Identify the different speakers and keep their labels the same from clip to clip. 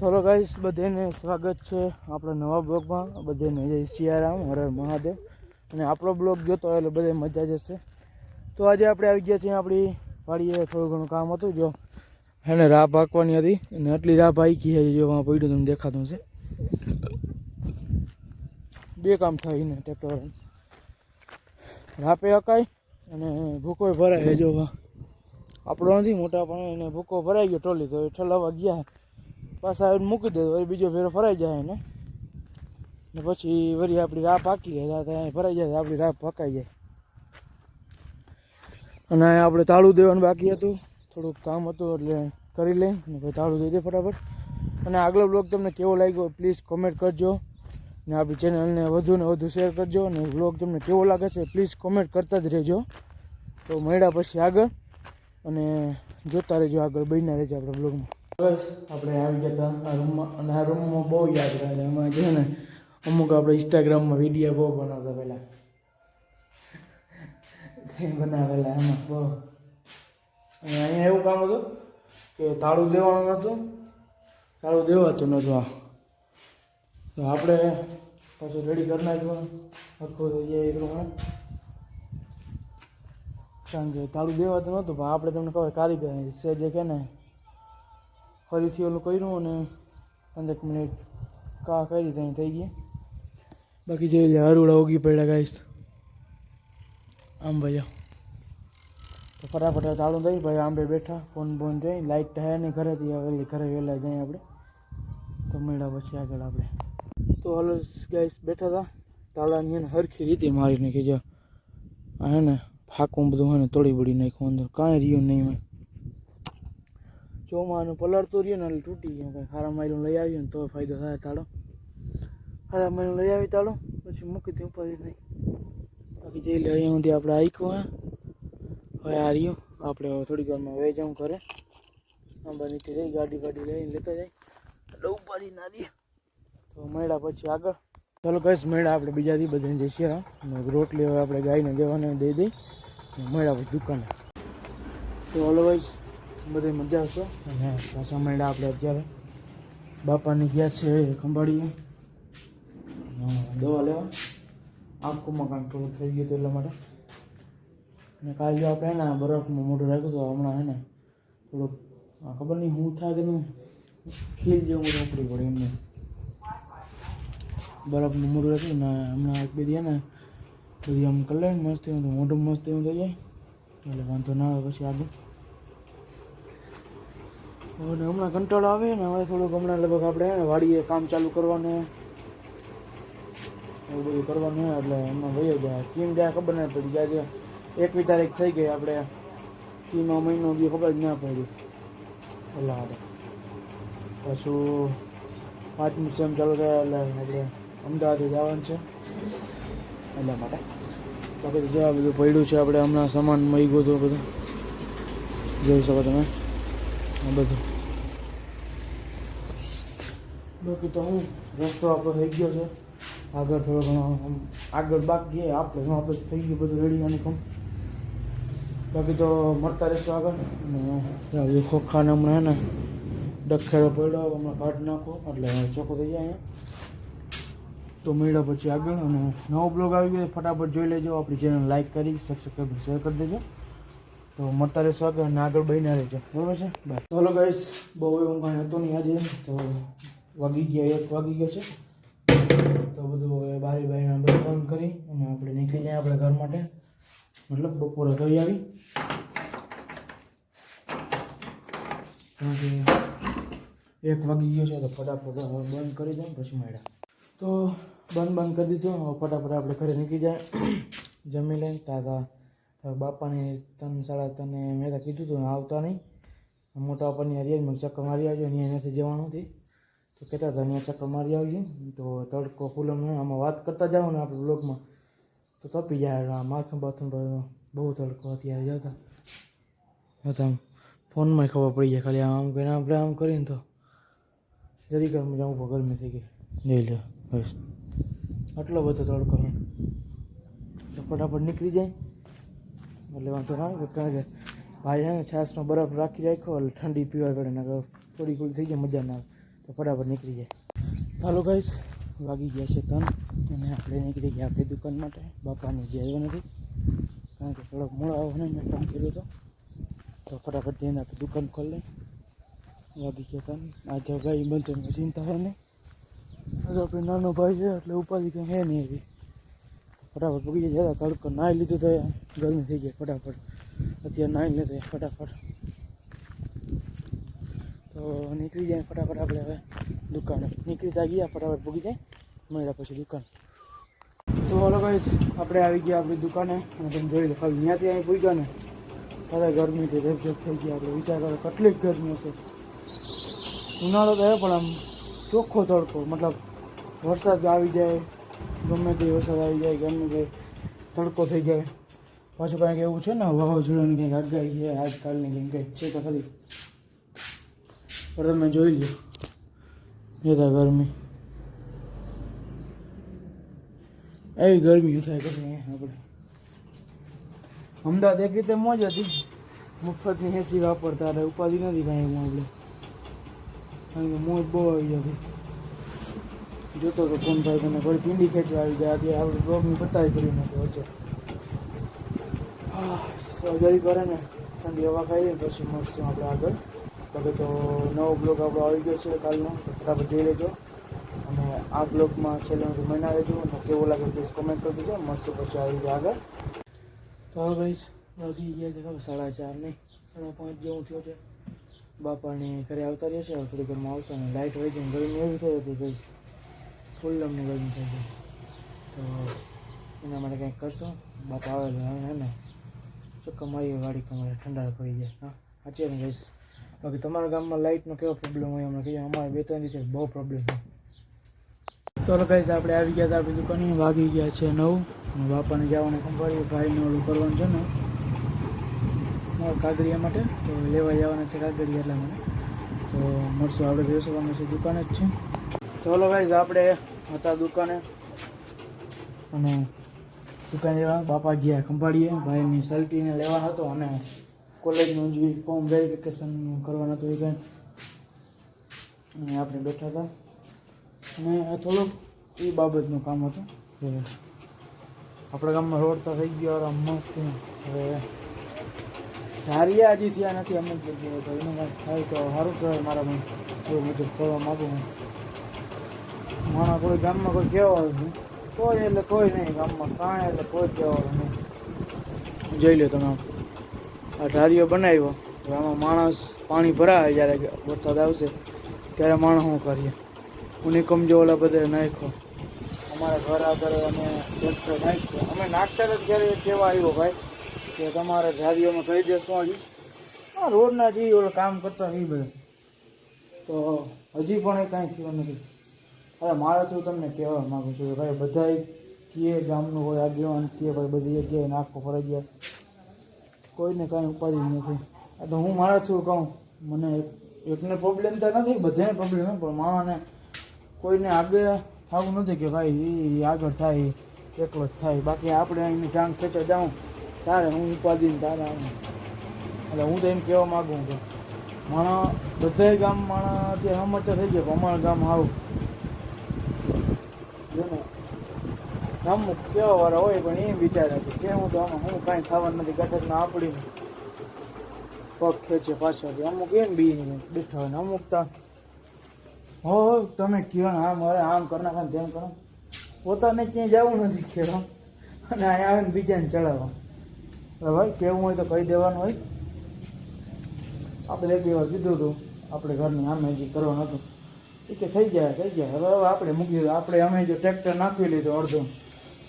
Speaker 1: થોડો ગાઈશ બધાને સ્વાગત છે આપણા નવા બ્લોગમાં. બધાને જય સિયારામ હર હર મહાદેવ. અને આપણો બ્લોગ જોતો એટલે બધે મજા જશે. તો આજે આપણે આવી ગયા છીએ આપણી વાડીએ થોડું ઘણું કામ હતું, જો એને રાહ પાકવાની હતી. અને આટલી રાહ પાકી છે, જો વાં પડ્યું તમને દેખાતું છે બે કામ થાય ને ટ્રેક્ટર રાપે અકાય અને ભૂકો ભરાય જો આપણો નથી, મોટા પણ એને ભૂકો ભરાઈ ગયો ટોલી તો એ ઠલાવવા ગયા. પાછા આવીને મૂકી દેજો, વળી બીજો ફેરો ફરાઈ જાય ને. ને પછી વળી આપણી રાહ પાકી જાય ફરાઈ જાય, આપણી રાહ પકાઈ જાય. અને અહીંયા આપણે તાળું દેવાનું બાકી હતું, થોડુંક કામ હતું એટલે કરી લઈ, ને પછી તાળું દઈ દે ફટાફટ. અને આગલો બ્લોગ તમને કેવો લાગ્યો પ્લીઝ કોમેન્ટ કરજો. ને આપણી ચેનલને વધુ ને વધુ શેર કરજો અને બ્લોગ તમને કેવો લાગે છે પ્લીઝ કોમેન્ટ કરતા જ રહેજો. તો મળ્યા પછી આગળ, અને જોતા રહેજો આગળ, બન્યા રહેજો આપણા બ્લોગમાં બસ, આપણે આવી ગયા હતા આ રૂમમાં અને આ રૂમમાં બહુ યાદ રહે એમાં છે ને, અમુક આપણે ઇન્સ્ટાગ્રામમાં વીડિયો બહુ બનાવતા પહેલાં. તે બનાવેલા એમાં, બહુ. અને અહીંયા એવું કામ હતું કે તાળું દેવાનું નહોતું. તાળું દેવાતું નહોતું આ. તો આપણે પાછું રેડી કરી નાખ્યું આખું થઈ જાય એ પ્રમાણે. કારણ કે તાળું દેવાતું નહોતું, પણ આપણે તમને ખબર કારીગર છે જે કે ને ફરીથી ઓલું કર્યું અને પંદર મિનિટ કા કરી ત્યાં થઈ ગઈ બાકી જે હરુડા ઉગી પડ્યા ગાઈશ આમ ભાઈ તો ફટાફટ ચાલુ થઈ, ભાઈ આંબે બેઠા, ફોન બોન જોઈ લાઇટ થાય નહીં ઘરેથી, હવે ઘરે વહેલા જઈએ આપણે. તો મળ્યા પછી આગળ આપણે. તો હલો ગાઈસ બેઠા હતા તાળાની એને હરખી રીતે મારી નાખી, જો હે ને, ફાકું બધું હે ને તોડી બળી નાખ્યું અંદર. કાંઈ રહ્યું નહીં હોય ચોમાનું પલળતું રહ્યું ને એટલે તૂટી ગયું. કાંઈ ખારા માયલું લઈ આવ્યું ને તો ફાયદો થાય તાળો. ખારા માયલું લઈ આવી તાળો, પછી મૂકી દે ઉપર નહીં બાકી જઈ લે, અહીંયા સુધી આપણે આઈકું હા. હવે આ રહ્યું. આપણે થોડીક વારમાં વહી જાઉં ઘરે. આંબા નીચે જઈ, ગાડી ગાડી લઈને લેતા જાય. એટલે ઉપાડી ના દે તો મળ્યા પછી આગળ. ચાલો કઈશ મળ્યા આપણે બીજાથી, બધાને જઈશું હા રોટલી હવે આપણે ગાયને દેવાને દઈ દઈ. મળ્યા પછી દુકાને. તો હલો ભાઈ બધે મજા આવશે. અને પાછા મળ્યા આપણે અત્યારે. બાપાની ગયા છે ખંભાળીએ. દવા લેવા. આંખોમાં કાંઈક થોડું થઈ ગયું હતું એટલા માટે. અને કાલે જો આપણે ને બરફમાં મોઢું રાખ્યું તો હમણાં હે ને, થોડુંક ખબર નહીં હું થાય કે નહીં, ખીલ જેવું બધું ઉપડી પડે એમને. બરફનું મોઢું રાખ્યું ને, હમણાં એક બે દે ને, બધી આમ કરી લે મસ્તી, મોઢું મસ્તી થઈ જાય. એટલે વાંધો ના આવે પછી આગળ. અને હમણાં કંટાળો આવે ને, હવે થોડુંક હમણાં લગભગ આપણે વાડીએ કામ ચાલુ કરવાનું એવું બધું કરવાનું હોય એટલે એમાં વયો જાય કેમ જાય ખબર ના પડી જાય એકવી તારીખ થઈ ગઈ આપણે. કીનો મહિનો બી ખબર જ ના પડી. એટલે આપણે પાછું પાંચમું સેમ ચાલુ થાય, એટલે આપણે અમદાવાદ જવાનું છે. એટલા માટે. બાકી જો બધું પડ્યું છે, આપણે હમણાં સામાન મળી ગયું હતું બધું. જોઈ શકો તમે. આ બધું. બાકી તો હું રસ્તો આપણો થઈ ગયો છે. આગળ થોડો ઘણો આમ, આગળ બાકી છે આપણે શું આપણે થઈ ગયું બધું રેડી અને કમ બાકી તો મળતા રહેશું આગળ. અને ખોખાને હમણાં હે ને, ડખેડો પડ્યો, હમણાં કાઢી નાખો. એટલે ચોખ્ખો થઈ જાય અહીંયા તો મળ્યા પછી આગળ. અને નવો બ્લોગ આવી ગયો ફટાફટ જોઈ લેજો. આપણી ચેનલ લાઈક કરી સબસ્ક્રાઈબ શેર કરી દેજો. તો મળતા રહેશું આગળ અને આગળ બહીને રહેજો. બરાબર છે? બાય તો હલો ગાઈસ બહુ એવું કાંઈ હતું નહીં આજે. તો વાગી ગયા, એક વાગી ગયો છે. તો બધું હવે બારી બારીને બધું બંધ કરી અને આપણે નીકળી જાય આપણે ઘર માટે. મતલબ બપોરે કરી આવી. એક વાગી ગયો છે તો ફટાફટ બંધ કરી દઉં, પછી મળ્યા. તો બંધ બંધ કરી દીધું, હવે ફટાફટ આપણે ઘરે નીકળી જાય. જમી લઈ, તાતા બાપાને ત્રણ સાડા ત્રણે મેં કીધું હતું આવતા નહીં. મોટા બાપાની હરિયાજ મને ચક્કર મારી આવજો અહીંયા એનાથી જવાનું. હતી તો કહેતા હતા, અહીંયા ચક્કર મારી આવજો. તો તડકો ફૂલમ આમાં વાત કરતા જાઓ ને આપણે બ્લોગમાં. તો તપી જાય આ માથું બાથું બહુ તડકો અત્યારે જતા. હતા આમ ફોનમાં ખબર પડી જાય, ખાલી આમ કરીને આપણે આમ કરીને તો જરી ગરમી જાઉં ઉપર ગરમી થઈ ગઈ. લઈ લો, બસ. આટલો બધો તડકો તો ફટાફટ નીકળી જાય. એટલે વાંધો ના આવે, કારણ કે ભાઈ છે બરફ રાખી રાખ્યો, એટલે ઠંડી પીવા પડે ને થોડી થોડી થઈ જાય, મજા ના આવે. તો ફટાફટ નીકળી જાય. ચાલો ગાઈસ વાગી ગયા છે તન અને આપણે નીકળી ગયા આપણી દુકાન માટે. બાપાની જે આવ્યો નથી, કારણ કે થોડોક મોડો આવવાનો મેં ફોન કર્યો હતો. તો ફટાફટ જઈને આપણે દુકાન ખોલી વાગી ગયા તન આ તો ગાઈ બંધ ચિંતા હોય નહીં હજુ આપણે નાનો ભાઈ છે, એટલે ઉપાધિ કંઈ હે નહીં એવી. ફટાફટ પગી જાય તડકો નાહી લીધું તો ગરમી થઈ ગયા ફટાફટ. અત્યારે નાહી લીધું ફટાફટ. તો નીકળી જાય ફટાફટ આપણે હવે દુકાને. નીકળી ત્યાં ગયા, ફટાફટ પૂગી જાય, મળ્યા પછી દુકાન. તો હલો ગાઈસ આપણે આવી ગયા આપણી દુકાને. અને તમે જોઈ લો, ખાલી ત્યાંથી અહીં પૂગ્યા ને. ત્યારે ગરમીથી રેપઝેપ થઈ ગયા. આપણે વિચાર કરો, કેટલી ગરમી હશે. ઉનાળો તો પણ આમ ચોખ્ખો તડકો. મતલબ વરસાદ આવી જાય, ગમે તે વરસાદ આવી જાય, ગમે તે તડકો થઈ જાય. પાછું કાંઈક એવું છે ને, વાવાઝોડાની કંઈક આગાહી છે, આજકાલની કંઈક કંઈક છે તો ખરી પણ તમે જોઈ લ્યો જતા ગરમી એવી ગરમી થાય કરે અહીંયા આપણે અમદાવાદ એક રીતે મોજ હતી મફતની એસી વાપરતા હતા ઉપાધિ નથી કાંઈ એમાં આપણે કારણ કે મોજ બહુ આવી જતી જોતો તો કોણ ભાઈ તને ફરી પીંડી ખેંચવા આવી જાય અત્યારે આપણે બ્લોગની બતાવી કરી નથી વચ્ચે સર્જરી કરે ને ઠંડી હવા ખાઈએ પછી મળશું આપણે આગળ બાકી તો નવો બ્લોગ આપણો આવી ગયો છે કાલનો, તો ફટાફટ જોઈ લેજો. અને આ બ્લોગમાં છેલ્લે મહિના રહેજો અને કેવો લાગે પ્લીઝ કોમેન્ટ કરી દેજો. મળશું પછી આવી જાય આગળ. તો હવે ભાઈ વાગી ગયા છે ખબર, સાડા ચાર નહીં, સાડા પાંચ જેવું થયો છે. બાપાની ઘરે આવતા રહે છે હવે થોડી ઘરમાં આવશે અને લાઇટ હોય છે ગરમી એવી થઈ હતી ભાઈ ફૂલ અમને ગરમી થઈ ગઈ. તો એના માટે કંઈક કરશું. બાપા આવે ને ચક્કર મારી ગાડી તમારે ઠંડા પડી જાય. હા, સાચી ને ગઈશ બાકી તમારા ગામમાં લાઇટનો કેવો પ્રોબ્લેમ હોય અમને કહીએ અમારે બે ત્રણ દિવસે બહુ પ્રોબ્લેમ હોય તો ગાઈસ આપણે આવી ગયા હતા, આપણી દુકાને વાગી ગયા છે નવ. બાપાને જવાનું સંભાળ્યું ભાઈને ઓલું કરવાનું છે ને. કાગડિયા માટે, તો લેવા જવાના છે કાગડિયા એટલા મને તો મળશું આપણે બેસવાનું છે દુકાને જ છે તો હલો ગાઈસ આપણે હતા દુકાને. અને દુકાને બાપા ગયા ખંભાળીએ, ભાઈની સલ્ટીને લેવાનો હતો અને કોલેજનું જે ફોર્મ વેરિફિકેશન કરવાનું હતું કંઈ અને આપણે બેઠા હતા. અને થોડુંક એ બાબતનું કામ હતું કે આપણા ગામમાં રોડ તો થઈ ગયો મસ્ત હવે ધારીએ હજી થયા નથી, અમુક જગ્યાએ તો એનું કાંઈક થાય તો સારું કહેવાય મારા મને એવું બધું કરવા માગું હું મારા કોઈ ગામમાં કોઈ કહેવાય નહીં કોઈ એટલે કોઈ નહીં, ગામમાં કાંઈ એટલે કોઈ કહેવાનું નહીં. જોઈ લો તમે. ઢારીઓ બનાવ્યો. આમાં માણસ પાણી ભરાય જ્યારે વરસાદ આવશે, ત્યારે માણસ શું કરીએ? હું નિકમ જો ઓલા બધે નાખ્યો. અમારા ઘર આગળ અમે ટ્રેક્ટર નાખ્યો. અમે નાખતા જ ઘરે કહેવા આવ્યો ભાઈ, કે તમારે ઢારીઓમાં કહી દેશો હજી. હા રોડના જે ઓલા કામ કરતા એ બધા. તો હજી પણ એ કાંઈ થયું નથી. અરે મારે શું તમને કહેવા માગું છું કે ભાઈ બધા કીએ ગામનું કોઈ આગેવાન કીએ ભાઈ બધી જગ્યાએ નાખો ફરજિયાત. કોઈને કાંઈ ઉપાધિ નથી. આ તો હું મારા છું કહું, મને એકને પ્રોબ્લેમ તો નથી, બધાને પ્રોબ્લેમ છે, પણ માણસને કોઈને આગળ થવું નથી કે ભાઈ એ આગળ થાય એકલો જ થાય. બાકી આપણે એની ટાંગ ખેંચા જાઉં, તારે હું ઉપાધિ ને તારે આવું. એટલે હું તો એમ કહેવા માગું કે માણા બધાય ગામ માણા અત્યારે સમજતા થઈ ગયા, પણ અમારા ગામ આવું અમુક કેવા વાળા હોય પણ એ વિચારે કે હું તો આમાં હું કાંઈ ખાવાનું નથી, ગટરના આપડી પગ ખેંચે પાછળથી. અમુક એમ બી બેઠા હોય ને અમુક તો, હો તમે ને આમ અરે આમ કરી નાખો ને તેમ કરો. પોતાને ક્યાંય જવું નથી ખેડવા અને અહીંયા આવીને બીજાને ચડાવવા ભાઈ, કેવું હોય તો કહી દેવાનું હોય. આપણે એક વાર કીધું હતું, આપણે ઘરની આમે જે કરવાનું હતું. એ કે થઈ જાય થઈ જાય હવે આપણે મૂકી આપણે અમે જો ટ્રેક્ટર નાખી લીધું અડધું.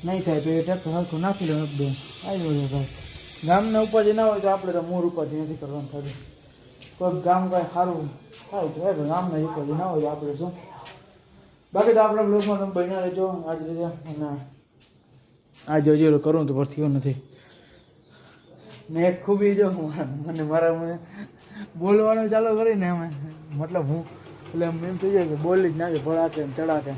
Speaker 1: નહીં થાય તો એ ટ્રેક્ટર સરખું નાખી લે એકદમ આવી બધું ભાઈ ગામને ઉપાધિ ના હોય તો આપણે તો મૂળ ઉપાધિ નથી કરવાનું થતું. કોઈ ગામ કાંઈ સારું થાય તો હે ગામને ઉપાધિ ના હોય આપણે શું? બાકી તો આપણા બ્લોગમાં તમે બન્યા રહેજો આજ રીતે. અને આજે હજી કરું તો પરથી થયું નથી. ને એક ખૂબી જો, મને મારા મને બોલવાનું ચાલુ કરીને અમે. મતલબ હું, એટલે એમ થઈ જાય કે બોલી જ નાખે ભળાકે ચડાકે.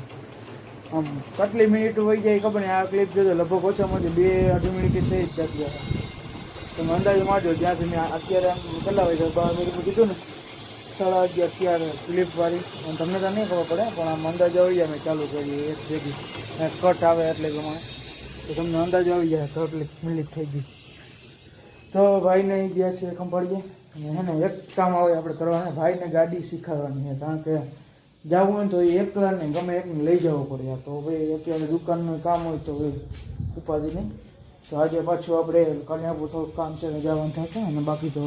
Speaker 1: આમ કેટલી મિનિટ હોય જાય ખબર નહીં. આ ક્લિપ જોજો, લગભગ ઓછામાં ઓછી બે અઢી મિનિટ થઈ જ જતી તમે અંદાજ મારજો, જ્યાંથી મેં અત્યારે આમ કેટલા વાગે બાર મિનિટ કીધું ને, સાડા અગિયાર ત્યારે ક્લિપવાળી અને તમને તો નહીં ખબર પડે, પણ આમ અંદાજો આવી જાય મેં ચાલુ કરીએ એક ભેગી. કટ આવે એટલે પ્રમાણે. તો તમને અંદાજો આવી જાય કેટલી મિનિટ થઈ ગઈ. તો ભાઈને ગયા છે ખંભાળીએ. અને હે એક કામ આવે આપણે કરવાના, ભાઈને ગાડી શીખવાડવાની છે, કારણ કે જવું હોય ને તો એ એકલા નહીં ગમે એકને લઈ જવો પડે તો ભાઈ અત્યારે દુકાનનું કામ હોય તો ભાઈ ઉપાધિ નહીં. તો આજે પાછું આપણે કન્યાપુર થોડુંક કામ છે જવાનું થશે અને બાકી તો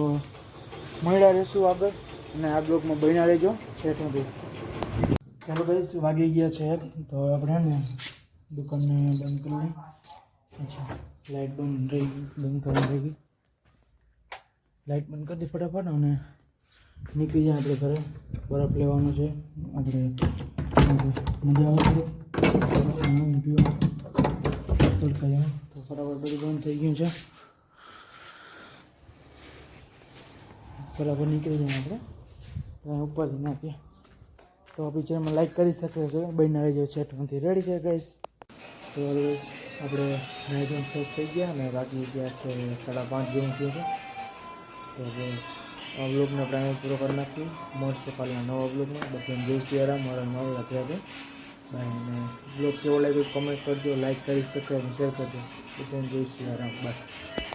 Speaker 1: મળ્યા રહેશું આગળ અને આ બ્લોકમાં બન્યા રહેજો. છેઠ સુધી ચાલો ભાઈ વાગી ગયા છે? તો આપણે ને દુકાનને બંધ કરી લઈએ. અચ્છા લાઇટ બંધ રહી બંધ કરવાની રહી ગઈ લાઇટ બંધ કરી દે ફટાફટ અને નીકળી જાય આપણે ઘરે. બરફ લેવાનો છે. આપણે મજા આવે છે. તો બરાબર બધું બંધ થઈ ગયું છે. બરાબર નીકળી જાય આપણે. ઉપરથી નાખીએ. તો આપણી ચેનલમાં લાઈક કરી શકશો છો. બનીને આવી જાવ ચેટમાંથી રેડી છે ગઈશ તો આપણે નાઇટ ફ્રેશ થઈ ગયા અને રાત્રિ ગયા છે સાડા પાંચ જેવું થયું છે. તો આ બ્લોગને આપણે અહીં પૂરો કરી નાખીએ. મળશું કાલના નવા બ્લોગમાં બધાને જય શ્રી રામ. મારા મારું રાત્રે બાય. અને બ્લોગ કેવો લાગ્યો કમેન્ટ કરજો લાઈક કરી સબસ્ક્રાઈબ શેર કરજો. બધાને જય શ્રી બાય